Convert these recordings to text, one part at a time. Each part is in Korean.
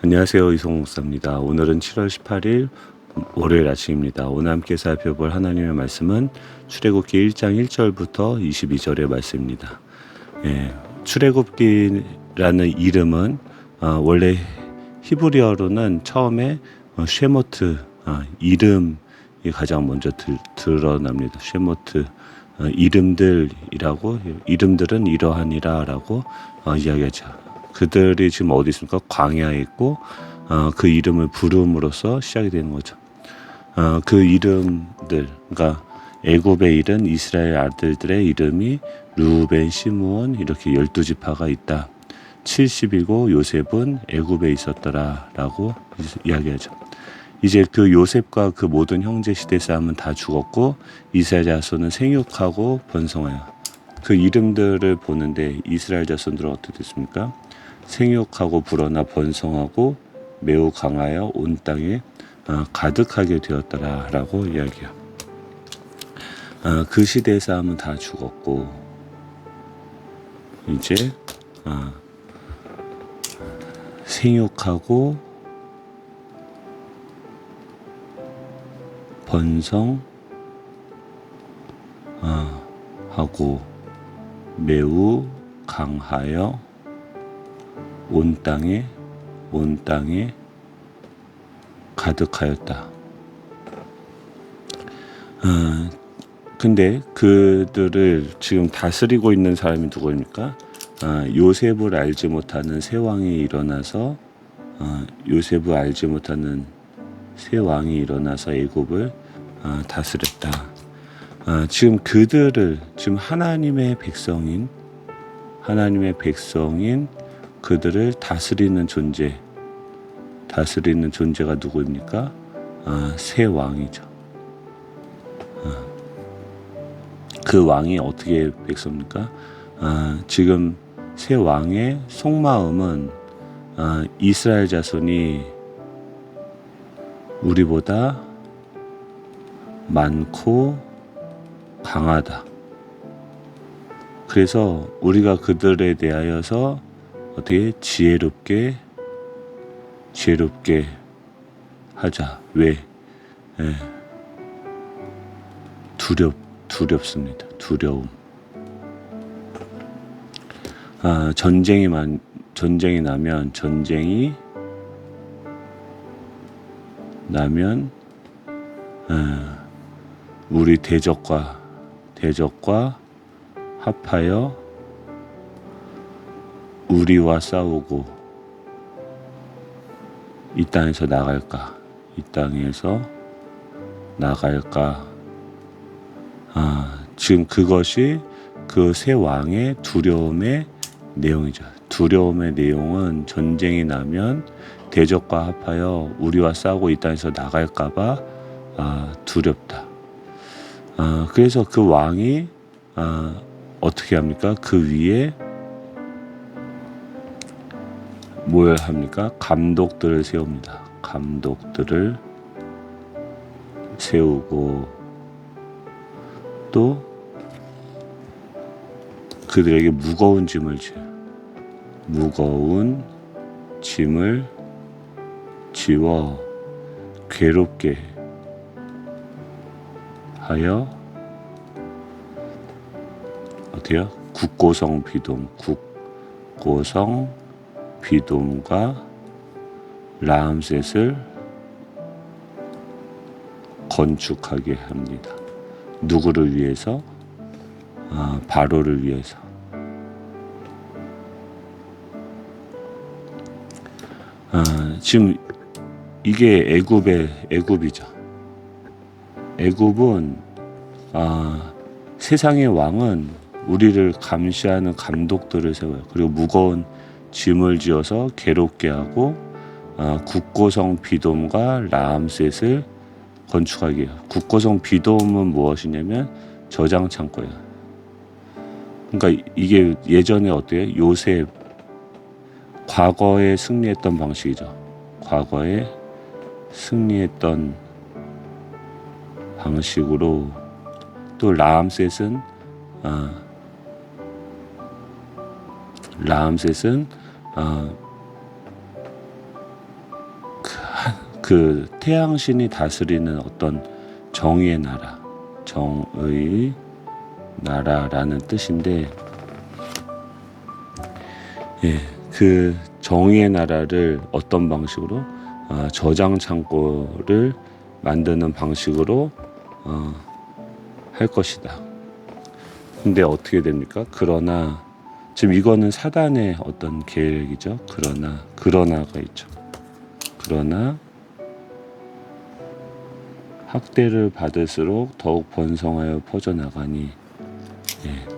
안녕하세요 이송목사입니다. 오늘은 7월 18일 월요일 아침입니다. 오늘 함께 살펴볼 하나님의 말씀은 출애굽기 1장 1절부터 22절의 말씀입니다. 예, 출애굽기라는 이름은 어, 원래 히브리어로는 처음에 어, 쉐모트 어, 이름이 가장 먼저 들, 드러납니다. 쉐모트 어, 이름들이라고 이름들은 이러하니라라고 어, 이야기하죠. 그들이 지금 어디 있습니까? 광야에 있고 어, 그 이름을 부름으로써 시작이 되는 거죠. 어, 그 이름들, 그러니까 애굽에 이른 이스라엘 아들들의 이름이 루벤, 시므온 이렇게 열두 지파가 있다. 70이고 요셉은 애굽에 있었더라라고 이야기하죠. 이제 그 요셉과 그 모든 형제 시대 싸움은 다 죽었고 이스라엘 자손은 생육하고 번성하여 그 이름들을 보는데 이스라엘 자손들은 어떻게 됐습니까? 생육하고 불어나 번성하고 매우 강하여 온 땅에 어, 가득하게 되었더라라고 이야기해요. 어, 그 시대의 싸움은 다 죽었고 이제 어, 생육하고 번성 하고 매우 강하여 온 땅에 온 땅에 가득하였다. 어, 근데 그들을 지금 다스리고 있는 사람이 누구입니까? 어, 요셉을 알지 못하는 새 왕이 일어나서 어, 요셉을 알지 못하는 새 왕이 일어나서 애굽을 어, 다스렸다. 어, 지금 그들을 지금 하나님의 백성인 하나님의 백성인 그들을 다스리는 존재, 다스리는 존재가 누구입니까? 아, 새 왕이죠. 아, 그 왕이 어떻게 백성입니까? 아, 지금 새 왕의 속마음은 아, 이스라엘 자손이 우리보다 많고 강하다. 그래서 우리가 그들에 대하여서 어떻게 지혜롭게 지혜롭게 하자. 왜? 예. 두렵 두렵습니다. 두려움. 아, 전쟁이 만 전쟁이 나면 전쟁이 나면 아, 우리 대적과 대적과 합하여 우리와 싸우고 이 땅에서 나갈까? 이 땅에서 나갈까? 아, 지금 그것이 그 새 왕의 두려움의 내용이죠. 두려움의 내용은 전쟁이 나면 대적과 합하여 우리와 싸우고 이 땅에서 나갈까봐 아, 두렵다. 아, 그래서 그 왕이 아, 어떻게 합니까? 그 위에 뭘 합니까? 감독들을 세웁니다. 감독들을 세우고 또 그들에게 무거운 짐을 지 무거운 짐을 지워 괴롭게 하여 어때요? 국고성 비동 국고성 비돔과 라암셋을 건축하게 합니다. 누구를 위해서? 아, 바로를 위해서. 아, 지금 이게 애굽의 애굽이죠. 애굽은 아, 세상의 왕은 우리를 감시하는 감독들을 세워요. 그리고 무거운 짐을 지어서 괴롭게 하고 어, 국고성 비돔과 라암셋을 건축하게 해요. 국고성 비돔은 무엇이냐면 저장 창고예요. 그러니까 이게 예전에 어때요? 요셉 과거에 승리했던 방식이죠. 과거에 승리했던 방식으로 또 라암셋은 아, 라암셋은 어, 그, 태양신이 다스리는 어떤 정의의 나라, 정의 나라라는 뜻인데, 예, 그 정의의 나라를 어떤 방식으로 아, 저장 창고를 만드는 방식으로 어, 할 것이다. 근데 어떻게 됩니까? 그러나 지금 이거는 사단의 어떤 계획이죠. 그러나 그러나가 있죠. 그러나 학대를 받을수록 더욱 번성하여 퍼져나가니 예.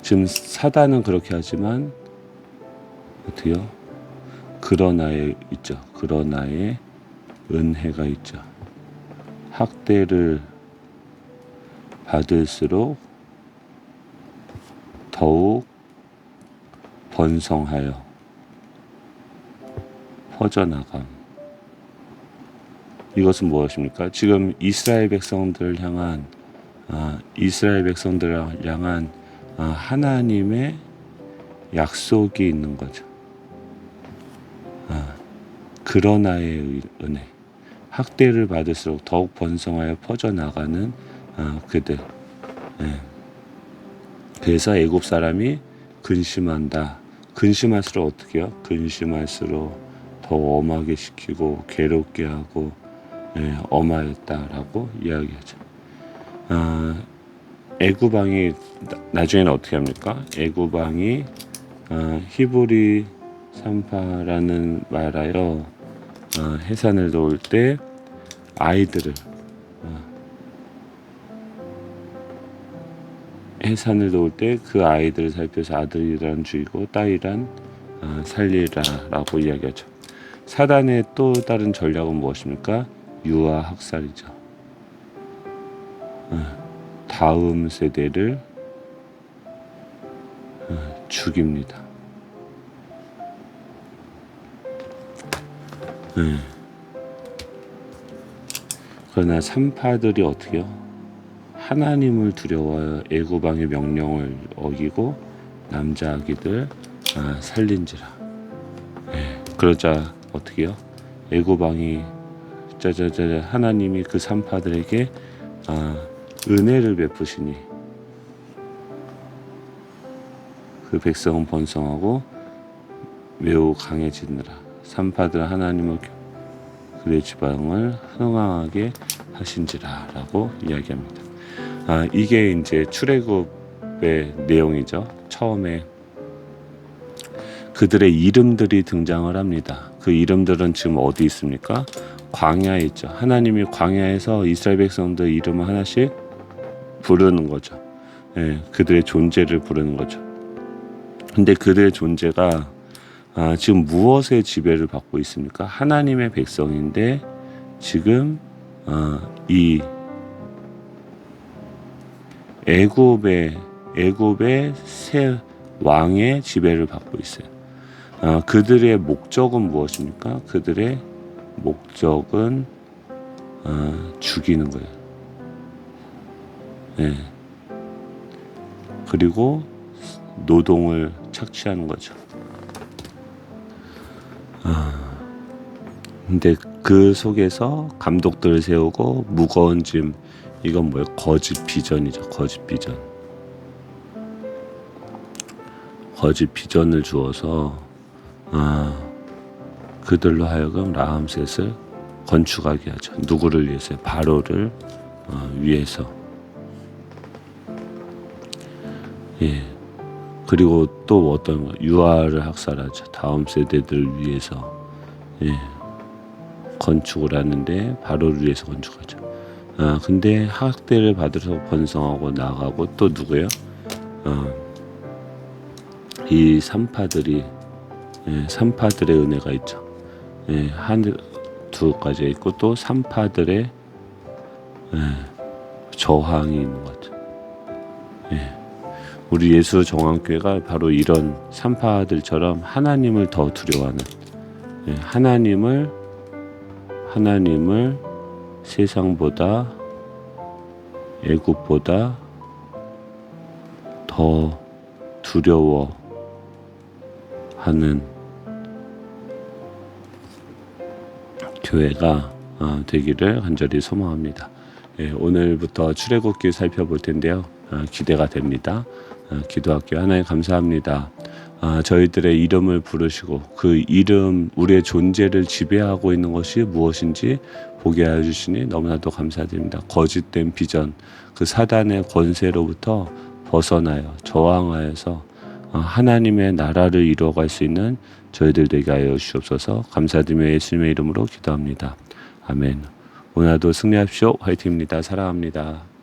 지금 사단은 그렇게 하지만 어떻게요? 그러나에 있죠. 그러나에 은혜가 있죠. 학대를 받을수록 더욱 번성하여 퍼져나감. 이것은 무엇입니까? 지금 이스라엘 백성들을 향한 아, 이스라엘 백성들을 향한 아, 하나님의 약속이 있는 거죠. 아, 그러나의 의- 은혜. 학대를 받을수록 더욱 번성하여 퍼져나가는 아, 그들. 예. 그래서 애굽 사람이 근심한다. 근심할수록 어떻게 해요? 근심할수록 더 엄하게 시키고 괴롭게 하고 예, 엄하였다라고 이야기하죠. 아, 나- 나중에는 어떻게 합니까? 애굽 왕이 아, 히브리 산파라는 말하여 아, 해산을 도울 때 아이들을 해산을 도울 때그 아이들을 살펴서 아들이란 죽이고 딸이란 아, 살리라라고 이야기하죠. 사단의 또 다른 전략은 무엇입니까? 유아 학살이죠. 아, 다음 세대를 아, 죽입니다. 네. 그러나 산파들이 어떻게요? 하나님을 두려워하여 애굽왕의 명령을 어기고 남자 아기들 아, 살린지라. 예, 그러자 어떻게요? 애굽왕이 짜자자자 하나님이 그 산파들에게 아, 은혜를 베푸시니 그 백성은 번성하고 매우 강해지느라 산파들 하나님을 그의 지방을 흥왕하게 하신지라라고 이야기합니다. 아 이게 이제 출애굽의 내용이죠. 처음에 그들의 이름들이 등장을 합니다. 그 이름들은 지금 어디 있습니까? 광야에 있죠. 하나님이 광야에서 이스라엘 백성들 이름을 하나씩 부르는 거죠. 예, 그들의 존재를 부르는 거죠. 근데 그들의 존재가 아, 지금 무엇의 지배를 받고 있습니까? 하나님의 백성인데 지금 아, 이 애굽의 애굽의 새 왕의 지배를 받고 있어요. 아, 그들의 목적은 무엇입니까? 그들의 목적은 아, 죽이는 거예요. 네. 그리고 노동을 착취하는 거죠. 근데 그 속에서 감독들을 세우고 무거운 짐 이건 뭐예요? 거짓 비전이죠. 거짓 비전. 거짓 비전을 주어서 아, 그들로 하여금 라함셋을 건축하게 하죠. 누구를 위해서? 바로를 어, 위해서. 예. 그리고 또 어떤 거? 유아를 학살하죠. 다음 세대들 위해서. 예. 건축을 하는데 바로를 위해서 건축하죠. 아 근데 학대를 받아서 번성하고 나가고 또 누구요? 어, 이 산파들이 예, 산파들의 은혜가 있죠. 예, 한두 가지 있고 또 산파들의 예, 저항이 있는 거죠. 예. 우리 예수 정황교회가 바로 이런 산파들처럼 하나님을 더 두려워하는 예, 하나님을 하나님을 세상보다 애굽보다 더 두려워하는 교회가 어, 되기를 간절히 소망합니다. 예, 오늘부터 출애굽기 살펴볼 텐데요. 아, 기대가 됩니다. 아, 기도할게요. 하나님 감사합니다. 아, 저희들의 이름을 부르시고 그 이름 우리의 존재를 지배하고 있는 것이 무엇인지 보게 하여 주시니 너무나도 감사드립니다. 거짓된 비전 그 사단의 권세로부터 벗어나요. 저항하여서 어, 하나님의 나라를 이루어갈 수 있는 저희들 되게 하여 주시옵소서 감사드리며 예수님의 이름으로 기도합니다. 아멘. 오늘도 승리하십시오. 화이팅입니다. 사랑합니다.